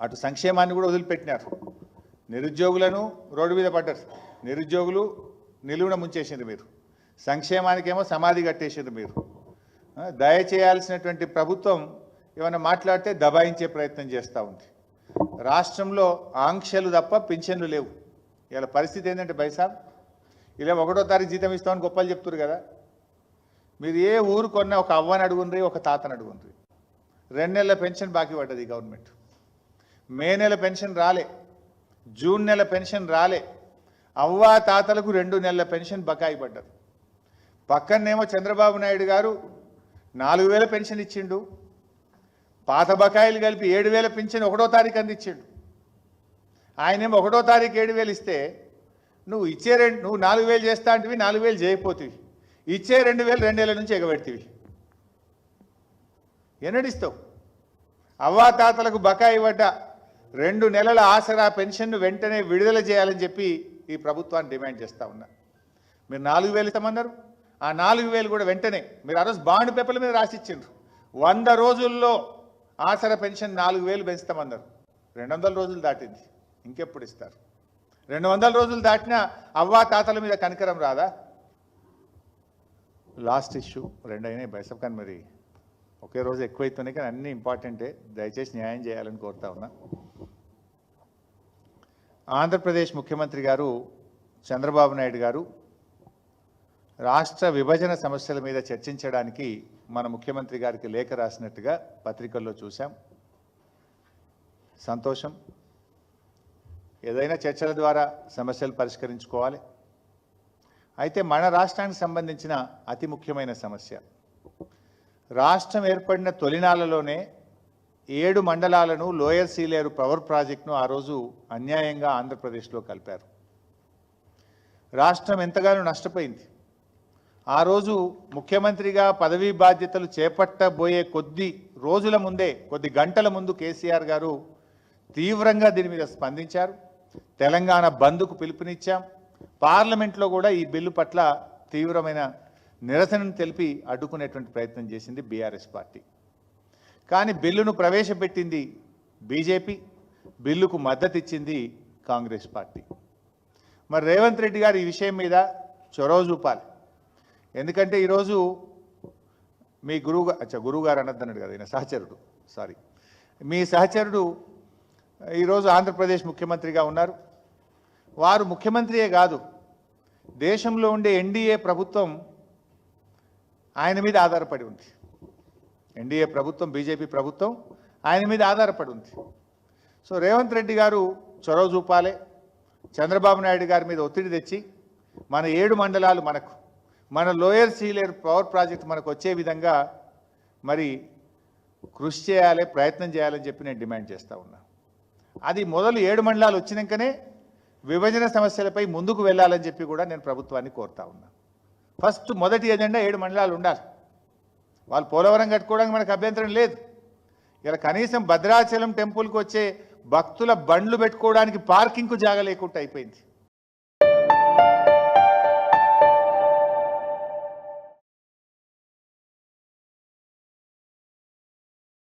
అటు సంక్షేమాన్ని కూడా వదిలిపెట్టినారు నిరుద్యోగులను రోడ్డు మీద పడ్డారు. నిరుద్యోగులు నిలువున ముంచేసిండ్రు మీరు. సంక్షేమానికేమో సమాధి కట్టేసిండ్రు మీరు. దయచేయాల్సినటువంటి ప్రభుత్వం ఏమైనా మాట్లాడితే దబాయించే ప్రయత్నం చేస్తూ ఉంది. రాష్ట్రంలో ఆంక్షలు తప్ప పింఛన్లు లేవు. ఇలా పరిస్థితి ఏంటంటే బైసాబ్ ఇలా ఒకటో తారీఖు జీతం ఇస్తామని గొప్పలు చెప్తున్నారు కదా. మీరు ఏ ఊరు కొన్నా ఒక అవ్వని అడుగుండ్రి ఒక తాతని అడుగుండ్రి. రెండు నెలల పెన్షన్ బాకీ పడ్డది గవర్నమెంట్. మే నెల పెన్షన్ రాలే జూన్ నెల పెన్షన్ రాలే అవ్వా తాతలకు రెండు నెలల పెన్షన్ బకాయి పడ్డది. పక్కనేమో చంద్రబాబు నాయుడు గారు నాలుగు వేల పెన్షన్ ఇచ్చిండు పాత బకాయిలు కలిపి ఏడు వేల పెన్షన్ ఒకటో తారీఖు అందించిండు. ఆయనేమో ఒకటో తారీఖు ఏడు వేలు ఇస్తే నువ్వు ఇచ్చే రెండు నువ్వు నాలుగు వేలు చేస్తా అంటివి నాలుగు వేలు చేయకపోతివి. ఇచ్చే రెండు వేలు రెండేళ్ళ నుంచి ఎగబెడతీవి. ఎన్నడిస్తావు? అవ్వాతాతలకు బకాయి పడ్డ రెండు నెలల ఆసరా పెన్షన్ను వెంటనే విడుదల చేయాలని చెప్పి ఈ ప్రభుత్వాన్ని డిమాండ్ చేస్తా ఉన్నా. మీరు నాలుగు వేలు ఇస్తామన్నారు. ఆ నాలుగు వేలు కూడా వెంటనే మీరు ఆ రోజు బాండ్ పేపర్ల మీద రాసిచ్చిండ్రు. వంద రోజుల్లో ఆసరా పెన్షన్ నాలుగు వేలు పెంచుతామన్నారు. రెండు వందల రోజులు దాటింది. ఇంకెప్పుడు ఇస్తారు? రెండు వందల రోజులు దాటినా అవ్వా తాతల మీద కనికరం రాదా? లాస్ట్ ఇష్యూ రెండు బైసప్ కానీ మరి. ఒకే రోజు ఎక్కువైతున్నాయి కానీ అన్నీ ఇంపార్టెంటే. దయచేసి న్యాయం చేయాలని కోరుతా ఉన్నా. ఆంధ్రప్రదేశ్ ముఖ్యమంత్రి గారు చంద్రబాబు నాయుడు గారు రాష్ట్ర విభజన సమస్యల మీద చర్చించడానికి మన ముఖ్యమంత్రి గారికి లేఖ రాసినట్టుగా పత్రికల్లో చూశాం. సంతోషం. ఏదైనా చర్చల ద్వారా సమస్యలు పరిష్కరించుకోవాలి. అయితే మన రాష్ట్రానికి సంబంధించిన అతి ముఖ్యమైన సమస్య. రాష్ట్రం ఏర్పడిన తొలినాళ్ళలోనే ఏడు మండలాలను లోయర్ సీలేరు పవర్ ప్రాజెక్టును ఆ రోజు అన్యాయంగా ఆంధ్రప్రదేశ్లో కలిపారు. రాష్ట్రం ఎంతగానో నష్టపోయింది. ఆ రోజు ముఖ్యమంత్రిగా పదవీ బాధ్యతలు చేపట్టబోయే కొద్ది రోజుల ముందే కొద్ది గంటల ముందు కేసీఆర్ గారు తీవ్రంగా దీని మీద స్పందించారు. తెలంగాణ బంద్కు పిలుపునిచ్చాం. పార్లమెంట్లో కూడా ఈ బిల్లు పట్ల తీవ్రమైన నిరసనను తెలిపి అడ్డుకునేటువంటి ప్రయత్నం చేసింది బీఆర్ఎస్ పార్టీ. కానీ బిల్లును ప్రవేశపెట్టింది బీజేపీ బిల్లుకు మద్దతు ఇచ్చింది కాంగ్రెస్ పార్టీ. మరి రేవంత్ రెడ్డి గారు ఈ విషయం మీద చొరవ చూపాలి. ఎందుకంటే ఈరోజు మీ గురువు అచ్చా గురువు గారు అనొద్దన్నాడు కదా ఈయన సహచరుడు సారీ. మీ సహచరుడు ఈరోజు ఆంధ్రప్రదేశ్ ముఖ్యమంత్రిగా ఉన్నారు. వారు ముఖ్యమంత్రియే కాదు దేశంలో ఉండే ఎన్డీఏ ప్రభుత్వం ఆయన మీద ఆధారపడి ఉంది. ఎన్డీఏ ప్రభుత్వం బీజేపీ ప్రభుత్వం ఆయన మీద ఆధారపడి ఉంది. సో రేవంత్ రెడ్డి గారు చొరవ చూపాలి. చంద్రబాబు నాయుడు గారి మీద ఒత్తిడి తెచ్చి మన ఏడు మండలాలు మనకు మన లోయర్ సీలేర్ పవర్ ప్రాజెక్ట్ మనకు వచ్చే విధంగా మరి కృషి చేయాలి ప్రయత్నం చేయాలని చెప్పి నేను డిమాండ్ చేస్తూ ఉన్నా. అది మొదలు ఏడు మండలాలు వచ్చినాకనే విభజన సమస్యలపై ముందుకు వెళ్ళాలని చెప్పి కూడా నేను ప్రభుత్వాన్ని కోరుతా ఉన్నా. ఫస్ట్ మొదటి ఎజెండా ఏడు మండలాలు ఉండాలి. వాళ్ళు పోలవరం కట్టుకోవడానికి మనకు అభ్యంతరం లేదు. ఇలా కనీసం భద్రాచలం టెంపుల్కి వచ్చే భక్తుల బండ్లు పెట్టుకోవడానికి పార్కింగ్కు జాగ లేకుండా అయిపోయింది.